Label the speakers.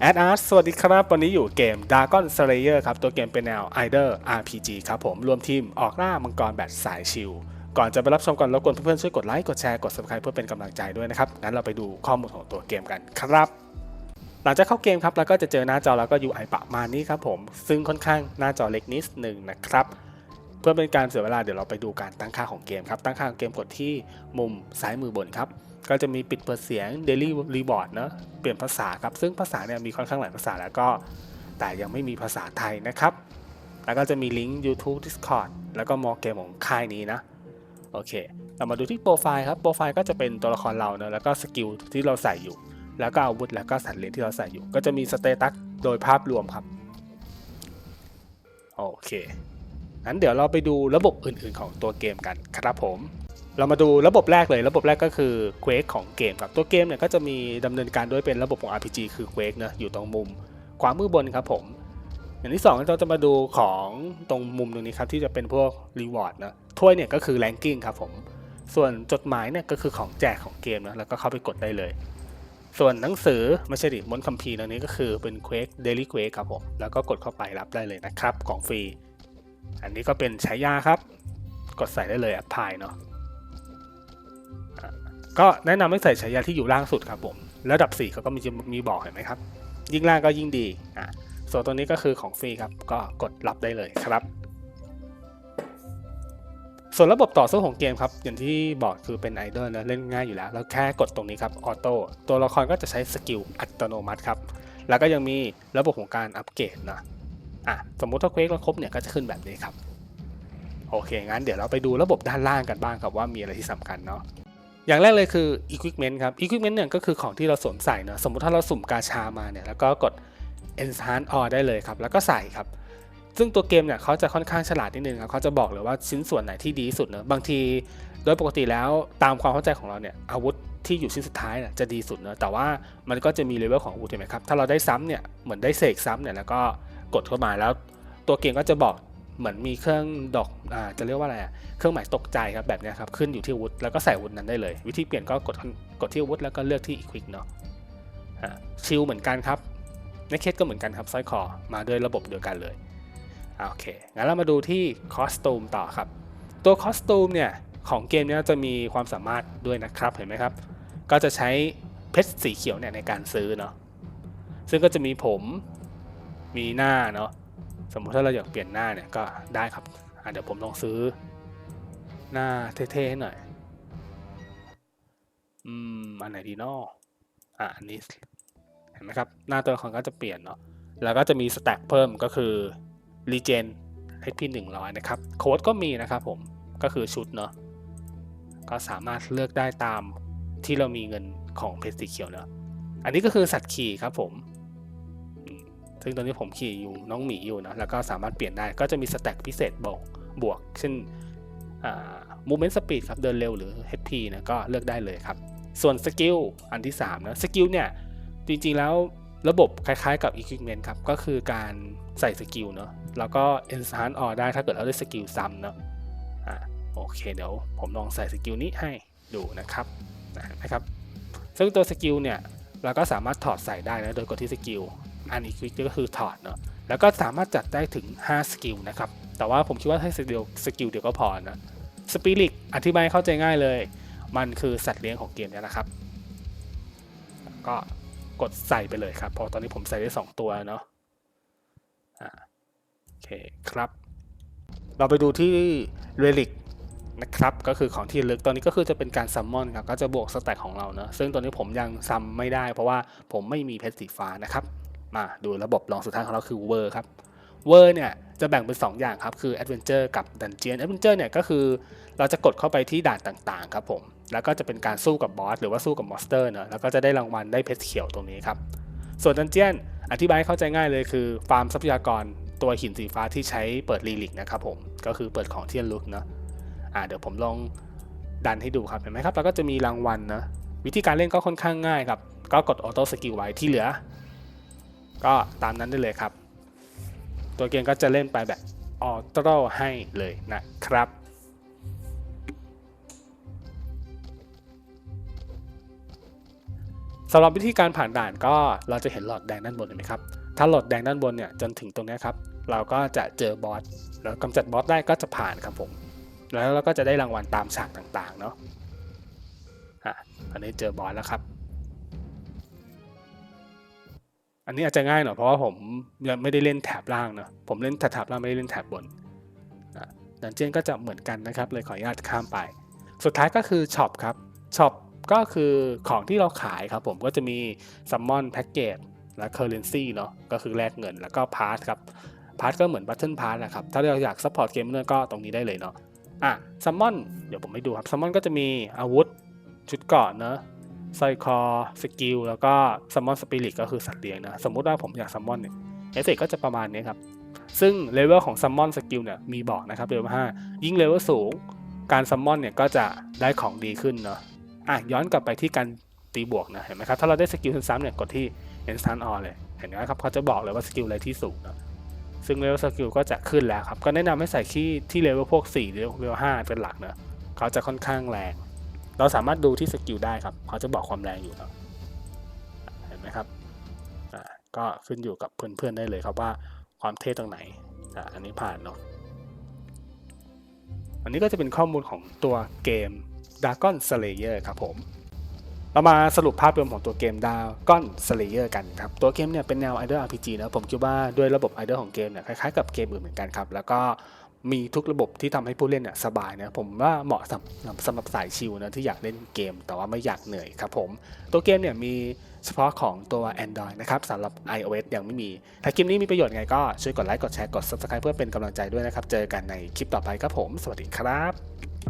Speaker 1: แอดอาร์ตสวัสดีครับ วันนี้อยู่เกม Dragon Slayer ครับ ตัวเกมเป็นแนว i d e r RPG ครับผม รวมทีมออกล่ามังกรแบบสายชิล ก่อนจะไปรับชมกันรบกวนเพื่อนๆช่วยกดไลค์ กดแชร์ กด subscribe เพื่อเป็นกำลังใจด้วยนะครับ งั้นเราไปดูข้อมูลของตัวเกมกันครับหลังจากเข้าเกมครับแล้วก็จะเจอหน้าจอแล้วก็ UI ประมาณนี้ครับผม ซึ่งค่อนข้างหน้าจอเล็กนิดหนึ่งนะครับ เพื่อเป็นการเสียเวลาเดี๋ยวเราไปดูการตั้งค่าของเกมครับ ตั้งค่าของเกมกดที่มุมซ้ายมือบนครับ ก็จะมีปิดเปิดเสียง Daily Reward เนอะเปลี่ยนภาษาครับ ซึ่งภาษาเนี่ยมีค่อนข้างหลายภาษาแล้วก็ แต่ยังไม่มีภาษาไทยนะครับ แล้วก็จะมีลิงก์ YouTube Discord แล้วก็มอเกมของค่ายนี้นะ โอเค เรามาดูที่โปรไฟล์ครับ โปรไฟล์ก็จะเป็นตัวละครเราเนอะแล้วก็สกิลที่เราใส่อยู่ แล้วก็อาวุธ แล้วก็สัตว์เลี้ยงที่เราใส่อยู่ ก็จะมีสเตตัสโดยภาพรวมครับ โอเคงั้นเดี๋ยวเราไปดูระบบอื่นๆของตัวเกมกันครับผม เรามาดูระบบแรกเลย ระบบแรกก็คือ Quake ของเกมครับตัวเกมเนี่ยก็จะมีดำเนินการด้วยเป็นระบบของ RPG คือ Quake นะอยู่ตรงมุมขวามือบนครับผม อย่างที่สองเราจะมาดูของตรงมุมตรงนี้ครับที่จะเป็นพวก Reward นะถ้วยเนี่ยก็คือ Ranking ครับผมส่วนจดหมายเนี่ยก็คือของแจกของเกมนะแล้วก็เข้าไปกดได้เลย ส่วนหนังสือไม่ใช่ดิมนคัมภีร์ตรงนี้ก็คือเป็น Quake Daily Quake ครับผมแล้วก็กดเข้าไปรับได้เลยนะครับของฟรีอันนี้ก็เป็นฉายาครับ กดใส่ได้เลยแอปพลายเนาะ ก็แนะนำให้ใส่ฉายาที่อยู่ล่างสุดครับผมระดับ4เขาก็มีมีบอกเห็นไหมครับ ยิ่งล่างก็ยิ่งดีอะส่วนตัวนี้ก็คือของฟรีครับ ก็กดรับได้เลยครับ ส่วนระบบต่อสู้ของเกมครับ อย่างที่บอกคือเป็นไอดอลนะเล่นง่ายอยู่แล้ว แล้วแค่กดตรงนี้ครับออโต้ตัวละครก็จะใช้สกิลอัตโนมัติครับ แล้วก็ยังมีระบบของการอัปเกรดนะอะสมมุติถ้าเควกเราครบเนี่ยก็จะขึ้นแบบนี้ครับ โอเคงั้นเดี๋ยวเราไปดูระบบด้านล่างกันบ้างครับว่ามีอะไรที่สำคัญเนาะ อย่างแรกเลยคือ equipment ครับ equipment เนี่ยก็คือของที่เราสวมใส่เนาะสมมุติถ้าเราสุ่มกาชามาเนี่ยแล้วก็กด enhance all ได้เลยครับ แล้วก็ใส่ครับ ซึ่งตัวเกมเนี่ยเขาจะค่อนข้างฉลาดนิดนึงครับเขาจะบอกเลยว่าชิ้นส่วนไหนที่ดีที่สุดเนอะบางทีโดยปกติแล้วตามความเข้าใจของเราเนี่ยอาวุธที่อยู่ชิ้นสุดท้ายเนี่ยจะดีสุดเนอะแต่ว่ามันก็จะมีเลเวลของอาวุธเห็นไหมครับถ้าเราได้ซ้ำเนี่ยเหมือนได้เสกซ้ำเนี่ยแล้วก็กดเข้ามาแล้ว ตัวเกมก็จะบอก เหมือนมีเครื่องดอกอ่าจะเรียกว่าอะไรอะเครื่องหมายตกใจครับแบบนี้ครับขึ้นอยู่ที่วุธแล้วก็ใส่วุธนั้นได้เลย วิธีเปลี่ยนก็กดกดที่วุธแล้วก็เลือกที่ equip เนาะชิลเหมือนกันครับในเคสก็เหมือนกันครับสร้อยคอมาด้วยระบบเดียวกันเลยโอเคงั้นเรามาดูที่คอสตูมต่อครับ ตัวคอสตูมเนี่ยของเกมนี้จะมีความสามารถด้วยนะครับเห็นไหมครับ ก็จะใช้เพชรสีเขียวเนี่ยในการซื้อเนาะซึ่งก็จะมีผมมีหน้าเนาะ สมมติถ้าเราอยากเปลี่ยนหน้าเนี่ยก็ได้ครับเดี๋ยวผมลองซื้อ หน้าเท่ๆให้หน่อย อืม อันไหนดีเนาะอะอันนี้ เห็นไหมครับ หน้าตัวละครก็จะเปลี่ยนเนาะ แล้วก็จะมีสแต็กเพิ่มก็คือรีเจน HP 100 นะครับ โค้ดก็มีนะครับผม ก็คือชุดเนาะ ก็สามารถเลือกได้ตามที่เรามีเงินของเพชรสีเขียวเนาะ อันนี้ก็คือสัตว์ขี่ครับผม ซึ่งตอนนี้ผมขี่อยู่น้องหมีอยู่นะแล้วก็สามารถเปลี่ยนได้ก็จะมีสแต็กพิเศษบวกบวก เช่นมูเมนต์สปีดครับเดินเร็วหรือ HP นะก็เลือกได้เลยครับ ส่วนสกิลอันที่3นะสกิลเนี่ยจริงๆแล้วระบบคล้ายๆกับ Equipment ครับ ก็คือการใส่สกิลเนาะแล้วก็ Enhance All ได้ถ้าเกิดเราได้สกิลซ้ำเนาะอ่าโอเคเดี๋ยวผมลองใส่สกิลนี้ให้ดูนะครับนะครับซึ่งตัวสกิลเนี่ยเราก็สามารถถอดใส่ได้นะโดยกดที่สกิล อันอีควิกก็คือถอดเนาะแล้วก็สามารถจัดได้ถึง 5 สกิลนะครับ แต่ว่าผมคิดว่าให้สกิลสกิลเดียวก็พอนะสปิริตอธิบายเข้าใจง่ายเลย มันคือสัตว์เลี้ยงของเกมนี่ยนะครับ ก็กดใส่ไปเลยครับ เพราะตอนนี้ผมใส่ได้ 2 ตัวเนาะโอเคครับ เราไปดูที่เรลิกนะครับ ก็คือของที่ลึกตอนนี้ก็คือจะเป็นการซัมมอนครับ ก็จะบวกสแต็กของเราเนาะซึ่งตอนนี้ผมยังซัมไม่ได้ เพราะว่าผมไม่มีเพชรสีฟ้านะครับ มาดูระบบรองสุดท้ายของเราคือเวอร์ครับเวอร์เนี่ยจะแบ่งเป็น 2 อย่างครับ คือ Adventure กับ Dungeon Adventure เนี่ยก็คือเราจะกดเข้าไปที่ด่านต่างๆครับผม แล้วก็จะเป็นการสู้กับบอสหรือว่าสู้กับมอนสเตอร์เนอะแล้วก็จะได้รางวัลได้เพชรเขียวตรงนี้ครับ ส่วน Dungeon อธิบายให้เข้าใจง่ายเลยคือ ฟาร์มทรัพยากรตัวหินสีฟ้าที่ใช้เปิดรีลิกนะครับผม ก็คือเปิดของที่ระลึกเนาะอ่าเดี๋ยวผมลองดันให้ดูครับเห็นไหมครับแล้วก็จะมีรางวัลนะวิธีการเล่นก็ค่อนข้างง่ายครับก็กดออโต้สกิลไว้ที่เหลือ ก็ตามนั้นได้เลยครับ ตัวเกมก็จะเล่นไปแบบออโต้ให้เลยนะครับสำหรับวิธีการผ่านด่านก็เราจะเห็นหลอดแดงด้านบนเห็นไหมครับ ถ้าหลอดแดงด้านบนเนี่ยจนถึงตรงนี้ครับ เราก็จะเจอบอสแล้วกำจัดบอสได้ก็จะผ่านครับผม แล้วเราก็จะได้รางวัลตามฉากต่างๆเนาะอะอันนี้เจอบอสแล้วครับ อันนี้อาจจะง่ายหน่อยเพราะว่าผมยังไม่ได้เล่นแถบล่างเนาะผมเล่นแถบล่างไม่ได้เล่นแถบบนอะดันเจียนก็จะเหมือนกันนะครับเลยขออนุญาตข้ามไป สุดท้ายก็คือช็อปครับช็อปก็คือของที่เราขายครับผมก็จะมีซัมมอนแพ็กเกจและเคอร์เรนซีเนาะก็คือแลกเงินแล้วก็พาร์ทครับพาร์ทก็เหมือนบัตเทิลพาร์ทนะครับถ้าเราอยากซัพพอร์ตเกมเมอร์ก็ตรงนี้ได้เลยเนาะอะซัมมอนเดี๋ยวผมให้ดูครับซัมมอนก็จะมีอาวุธชุดเกราะเนาะ สร้อยคอสกิลแล้วก็ซัมมอนสปิริตก็คือสัตว์เลี้ยงนะ สมมุติว่าผมอยากซัมมอนเนี่ยเอฟเฟกก็จะประมาณนี้ครับ ซึ่งเลเวลของซัมมอนสกิลเนี่ยมีบอกนะครับเลเวล5ยิ่งเลเวลสูง การซัมมอนเนี่ยก็จะได้ของดีขึ้นเนาะอะย้อนกลับไปที่การตีบวกนะเห็นไหมครับถ้าเราได้สกิลซ้ำเนี่ยกดที่ instant on เลยเห็นไหมครับเขาจะบอกเลยว่าสกิลอะไรที่สูงนะซึ่งเลเวลสกิลก็จะขึ้นแล้วครับ ก็แนะนำให้ใส่ที่ที่เลเวลพวก4หรือเลเวล5เป็นหลักนะเขาจะค่อนข้างแรง เราสามารถดูที่สกิลได้ครับเขาจะบอกความแรงอยู่เนาะเห็นไหมครับก็ขึ้นอยู่กับเพื่อนๆได้เลยครับว่าความเท่ตรงไหนอันนี้ผ่านเนาะอันนี้ก็จะเป็นข้อมูลของตัวเกม Dragon Slayer ครับผม เรามาสรุปภาพรวมของตัวเกม Dragon Slayer กันครับ ตัวเกมเนี่ยเป็นแนว Idle RPG นะผมคิดว่าด้วยระบบ Idle ของเกมเนี่ยคล้ายๆกับเกมอื่นเหมือนกันครับ แล้วก็ มีทุกระบบที่ทำให้ผู้เล่นเนี่ยสบายนะผมว่าเหมาะสำหรับสำหรับสายชิลนะที่อยากเล่นเกม แต่ว่าไม่อยากเหนื่อยครับผมตัวเกมเนี่ยมีเฉพาะของตัว Android นะครับสำหรับ iOS ยังไม่มี ถ้าคลิปนี้มีประโยชน์ไงก็ช่วยกดไลค์กดแชร์กด Subscribe เพื่อเป็นกำลังใจด้วยนะครับ เจอกันในคลิปต่อไปครับผม สวัสดีครับ